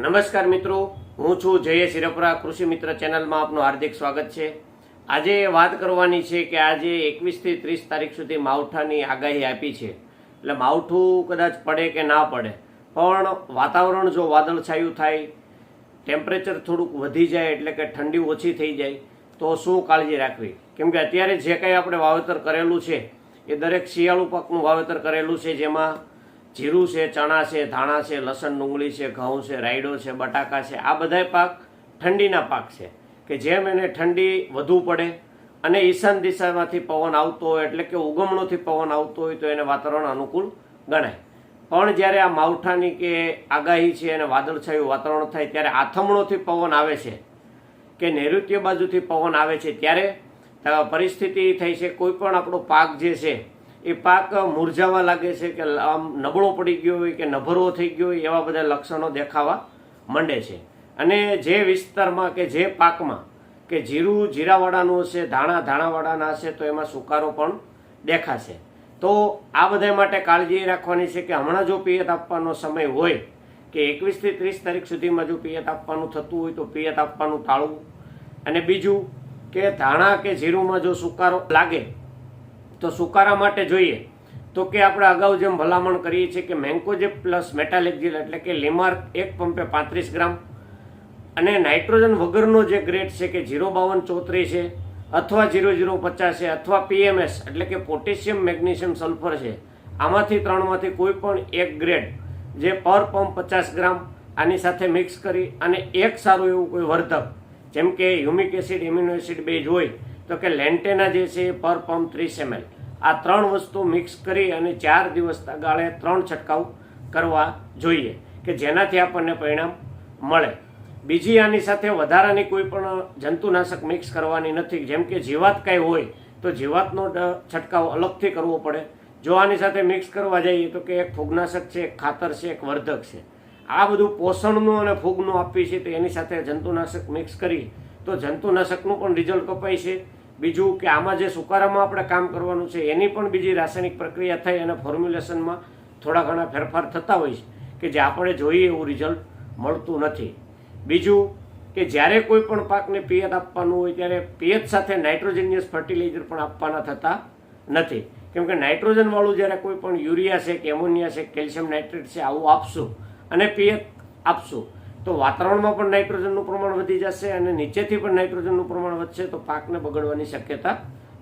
નમસ્કાર મિત્રો, હું છું જય શિરપરા કૃષિ મિત્ર ચેનલમાં આપનું હાર્દિક સ્વાગત છે. આજે વાત કરવાની છે કે આજે એકવીસથી ત્રીસ તારીખ સુધી માવઠાની આગાહી આપી છે. એટલે માવઠું કદાચ પડે કે ના પડે, પણ વાતાવરણ જો વાદળછાયું થાય ટેમ્પરેચર થોડુંક વધી જાય એટલે કે ઠંડી ઓછી થઈ જાય, તો શું કાળજી રાખવી? કેમ કે અત્યારે જે કંઈ આપણે વાવેતર કરેલું છે, એ દરેક શિયાળુ પાકનું વાવેતર કરેલું છે જેમાં જીરું છે, ચણા છે, ધાણા છે, લસણ, ડુંગળી છે, ઘઉં છે, રાયડો છે, બટાકા છે, આ બધાય પાક ઠંડીના પાક છે. કે જેમ એને ઠંડી વધુ પડે અને ઈશાન દિશામાંથી પવન આવતો હોય, એટલે કે ઉગમણોથી પવન આવતો હોય, તો એને વાતાવરણ અનુકૂળ ગણાય. પણ જ્યારે આ માવઠાની કે આગાહી છે અને વાદળછાયું વાતાવરણ થાય, ત્યારે આથમણોથી પવન આવે છે કે નૈઋત્ય બાજુથી પવન આવે છે, ત્યારે પરિસ્થિતિ થઈ છે, કોઈ પણ આપણો પાક જે છે એ પાક મુરઝાવા લાગે છે કે આમ નબળો પડી ગયો હોય કે નભરો થઈ ગયો હોય એવા બધા લક્ષણો દેખાવા માંડે છે. અને જે વિસ્તારમાં કે જે પાકમાં કે જીરું જીરાવાળાનું હશે, ધાણા ધાણાવાળાના હશે, તો એમાં સુકારો પણ દેખાશે. તો આ બધા માટે કાળજી રાખવાની છે કે હમણાં જો પિયત આપવાનો સમય હોય કે એકવીસથી ત્રીસ તારીખ સુધીમાં જો પિયત આપવાનું થતું હોય તો પિયત આપવાનું ટાળવું. અને બીજું કે ધાણા કે જીરુંમાં જો સુકારો લાગે તો સુકારા માટે જોઈએ. તો કે આપણે અગાઉ જેમ ભલામણ કરીએ છીએ કે મેન્કોજેપ પ્લસ મેટાલેક્ઝિલ એટલે કે લેમાર્ક એક પંપે પાંત્રીસ ગ્રામ અને નાઇટ્રોજન વગરનો જે ગ્રેડ છે કે ઝીરો બાવન ચોત્રીસ છે, અથવા જીરો ઝીરો પચાસ છે, અથવા પીએમએસ એટલે કે પોટેશિયમ મેગ્નેશિયમ સલ્ફર છે, આમાંથી ત્રણમાંથી કોઈ પણ એક ગ્રેડ જે પર પંપ પચાસ ગ્રામ આની સાથે મિક્સ કરી અને એક સારું એવું કોઈ વર્ધક, જેમ કે humic acid, amino acid base હોય તો કે લેન્ટેના જે છે એ પર પંપ ત્રીસ એમએલ. આ ત્રણ વસ્તુ મિક્સ કરી અને ચાર દિવસ ગાળે ત્રણ છંટકાવ કરવા જોઈએ કે જેનાથી આપણને પરિણામ મળે. બીજી આની સાથે વધારાની કોઈ પણ જંતુનાશક મિક્સ કરવાની નથી. જેમ કે જીવાત કાંઈ હોય તો જીવાતનો છંટકાવ અલગથી કરવો પડે. જો આની સાથે મિક્સ કરવા જઈએ તો કે એક ફૂગનાશક છે, એક ખાતર છે, એક વર્ધક છે. આ બધું પોષણનું અને ફૂગનું આપીએ છીએ તો એની સાથે જંતુનાશક મિક્સ કરી તો જંતુનાશકનું પણ રિઝલ્ટ કપાય છે. બીજું કે આમાં જે સુકારામાં આપણે કામ કરવાનું છે, એની પણ બીજી રાસાયણિક પ્રક્રિયા થઈ અને ફોર્મ્યુલેશનમાં થોડા ઘણા ફેરફાર થતા હોય છે, કે જે આપણે જોઈએ એવું રિઝલ્ટ મળતું નથી. બીજું કે જ્યારે કોઈ પણ પાકને પિયત આપવાનું હોય, ત્યારે પિયત સાથે નાઇટ્રોજનિયસ ફર્ટિલાઇઝર પણ આપવાના થતા નથી. કેમ કે નાઇટ્રોજન વાળું જ્યારે કોઈ પણ યુરિયા છે કે એમોનિયા છે, કેલ્શિયમ નાઇટ્રેટ છે, આવું આપશું અને પિયત આપશું તો વાતાવરણમાં પણ નાઇટ્રોજનનું પ્રમાણ વધી જશે અને નીચેથી પણ નાઇટ્રોજનનું પ્રમાણ વધશે તો પાકને બગડવાની શક્યતા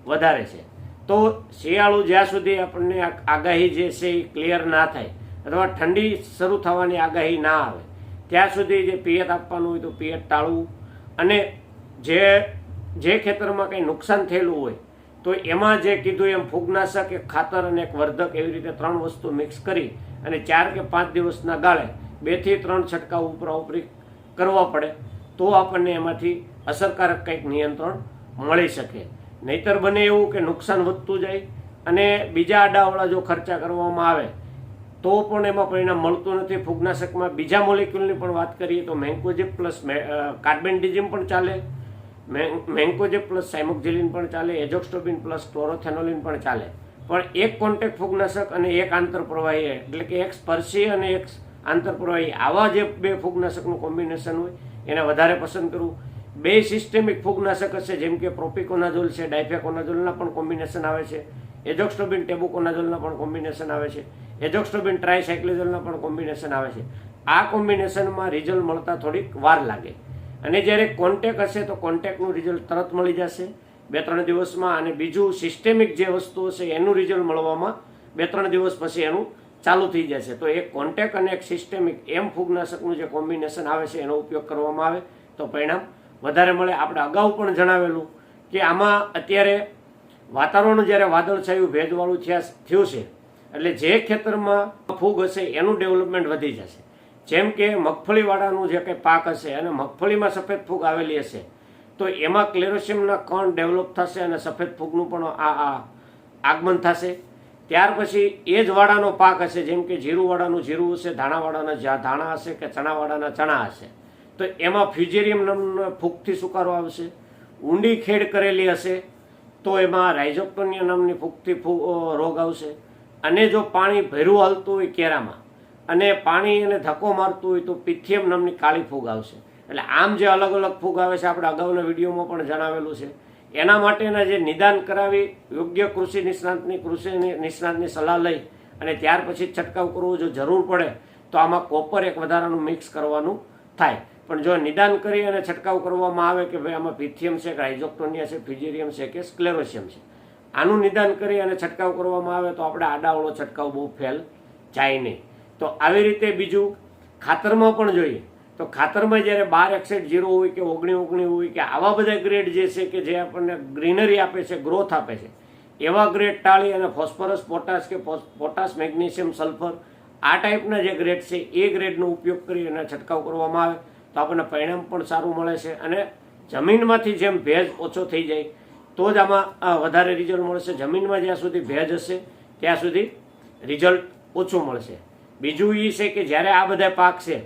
વધારે છે. તો શિયાળુ જ્યાં સુધી આપણને આગાહી જે છે એ ક્લિયર ના થાય અથવા ઠંડી શરૂ થવાની આગાહી ના આવે, ત્યાં સુધી જે પિયત આપવાનું હોય તો પિયત ટાળવું અને જે જે ખેતરમાં કંઈ નુકસાન થયેલું હોય તો એમાં જે કીધું એમ ફૂગનાશક, એક ખાતર અને એક વર્ધક એવી રીતે ત્રણ વસ્તુ મિક્સ કરી અને ચાર કે પાંચ દિવસના ગાળે બેથી ત્રણ છંટકાવ ઉપરાઉપરી કરવા પડે, તો આપણને એમાંથી અસરકારક કંઈક નિયંત્રણ મળી શકે. નહીતર બને એવું કે નુકસાન વધતું જાય અને બીજા આડાવાળા જો ખર્ચા કરવામાં આવે, તો પણ એમાં પરિણામ મળતું નથી. ફૂગનાશકમાં બીજા મોલેક્યુલની પણ વાત કરીએ તો મેન્કોજેપ પ્લસ કાર્બેન્ડિઝમ પણ ચાલે મેન્કોજેપ પ્લસ સાયમોક્ઝિલિન પણ ચાલે, એજોક્સ્ટોબિન પ્લસ ક્લોરોથેનોલિન પણ ચાલે. પણ એક કોન્ટેક્ટ ફૂગનાશક અને એક આંતરપ્રવાહી, એટલે કે એક સ્પર્શી અને એક આંતરપ્રવાહી આવા જે બે ફૂગનાશકનું કોમ્બિનેશન હોય, એને વધારે પસંદ કરવું. બે સિસ્ટેમિક ફૂગનાશક હશે, જેમ કે પ્રોપિકોનાઝોલ છે ડાયફેકોનાઝોલના પણ કોમ્બિનેશન આવે છે. એજોક્સ્ટોબિન ટેબુકોનાઝોલના પણ કોમ્બિનેશન આવે છે. એજોક્સ્ટોબિન ટ્રાયસાયક્લિઝોલના પણ કોમ્બિનેશન આવે છે. આ કોમ્બિનેશનમાં રિઝલ્ટ મળતા થોડીક વાર લાગે. અને જ્યારે કોન્ટેક હશે, તો કોન્ટેકનું રિઝલ્ટ તરત મળી જશે. બે ત્રણ દિવસમાં અને બીજું સિસ્ટેમિક જે વસ્તુ હશે, એનું રિઝલ્ટ મળવામાં બે ત્રણ દિવસ પછી એનું ચાલુ થઈ જશે તો એક કોન્ટેક અને એક સિસ્ટેમિક એમ ફૂગનાશકનું જે કોમ્બિનેશન આવે છે, એનો ઉપયોગ કરવામાં આવે. તો પરિણામ વધારે મળે. આપણે અગાઉ પણ જણાવેલું કે આમાં અત્યારે વાતાવરણ જ્યારે વાદળછાયું ભેજવાળું થયા થયું છે, એટલે જે ખેતરમાં ફૂગ હશે એનું ડેવલપમેન્ટ વધી જશે. જેમ કે મગફળીવાળાનું જે કંઈ પાક હશે અને મગફળીમાં સફેદ ફૂગ આવેલી હશે, તો એમાં ક્લેરોશિયમના કણ ડેવલપ થશે અને સફેદ ફૂગનું પણ આ આગમન થશે. ત્યાર પછી એ જ વાડાનો પાક હશે, જેમ કે જીરુવાડાનું જીરું હશે ધાણાવાળાના જ્યાં ધાણા હશે કે ચણાવાળાના ચણા હશે. તો એમાં ફ્યુજેરિયમ નામનો ફૂગથી સુકારો આવશે, ઊંડી ખેડ કરેલી હશે, તો એમાં રાઇઝોક્ટોનિયા નામની ફૂગથી રોગ આવશે. અને જો પાણી ભર્યું હાલતું હોય કેરામાં, અને પાણી એને ધક્કો મારતું હોય તો પિથિયમ નામની કાળી ફૂગ આવશે. એટલે આમ જે અલગ અલગ ફૂગ આવે છે, આપણે અગાઉના વિડીયોમાં પણ જણાવેલું છે. એના માટેના જે નિદાન કરાવી, યોગ્ય કૃષિ નિષ્ણાંતની કૃષિ નિષ્ણાંતની સલાહ લઈ અને ત્યાર પછી છંટકાવ કરવો જો જરૂર પડે, તો આમાં કોપર એક વધારાનું મિક્સ કરવાનું થાય. પણ જો નિદાન કરી અને છંટકાવ કરવામાં આવે કે ભાઈ આમાં પિથિયમ છે કે રાઇઝોક્ટોનિયા છે, ફિજેરિયમ છે કે સ્ક્લેરોશિયમ છે, આનું નિદાન કરી અને છંટકાવ કરવામાં આવે તો આપણે આડાવળો છંટકાવ બહુ ફેલ જાય નહીં. તો આવી રીતે બીજું ખાતરમાં પણ જોઈએ. તો ખાતરમાં જ્યારે બાર એક્સેટ જીરો હોય કે ઓગણી ઓગણી હોય કે આવા બધા ગ્રેડ જે છે કે જે આપણને ગ્રીનરી આપે છે, ગ્રોથ આપે છે, એવા ગ્રેડ ટાળી અને ફોસ્ફરસ, પોટાશ કે પોટાશ, મેગ્નેશિયમ, સલ્ફર આ ટાઈપના જે ગ્રેડ છે એ ગ્રેડનો ઉપયોગ કરી અને છંટકાવ કરવામાં આવે તો આપણને પરિણામ પણ સારું મળે છે અને જમીનમાંથી જેમ ભેજ ઓછો થઈ જાય તો જ આમાં વધારે રિઝલ્ટ મળશે જમીનમાં જ્યાં સુધી ભેજ હશે ત્યાં સુધી રિઝલ્ટ ઓછું મળશે બીજું એ છે કે જ્યારે આ બધા પાક છે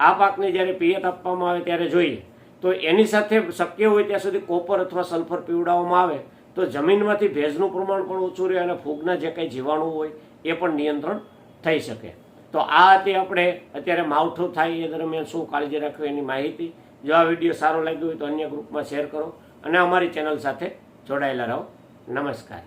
આ પાકને જ્યારે પિયત આપવામાં આવે ત્યારે જોઈએ, તો એની સાથે શક્ય હોય ત્યાં સુધી કોપર અથવા સલ્ફર પીવડાવવામાં આવે, તો જમીનમાંથી ભેજનું પ્રમાણ પણ ઓછું રહે અને ફૂગના જે કંઈ જીવાણુ હોય એ પણ નિયંત્રણ થઈ શકે. તો આ હતી આપણે અત્યારે માવઠું થાય એ દરમિયાન શું કાળજી રાખવી એની માહિતી. જો આ વીડિયો સારો લાગ્યો હોય તો અન્ય ગ્રુપમાં શેર કરો અને અમારી ચેનલ સાથે જોડાયેલા રહો. નમસ્કાર.